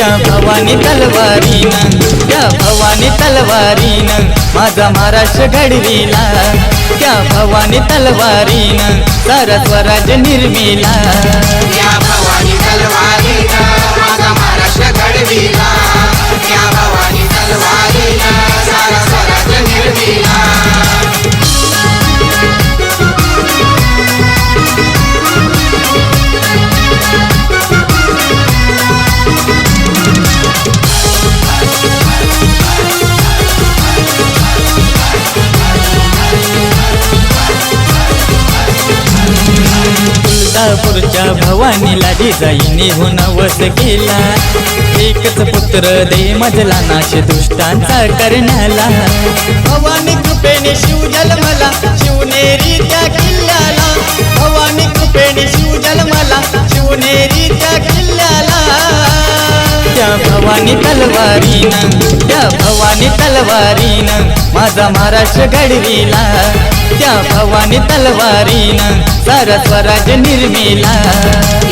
त्या भवानी तलवारीनं त्या भवानी तलवारीनं माझा महाराष्ट्र घडविला. त्या भवानी तलवारीनं सारा स्वराज्य निर्मिला. तुळजापूरच्या भवानीला डिझाईनी होऊन वस केला. एकच पुत्र दे मजला नाश दुष्टांचा करण्याला. भवानी कृपेने शिव जन्मला शिवनेरी त्या किल्ल्याला. भवानी कृपेने शिव जन्मला शिवनेरी त्या किल्ल्याला. त्या भवानी तलवारीनं त्या भवानी तलवारीनं माझा महाराष्ट्र घडविला त्या भवानी तलवारीनं सारा स्वराज निर्मिला.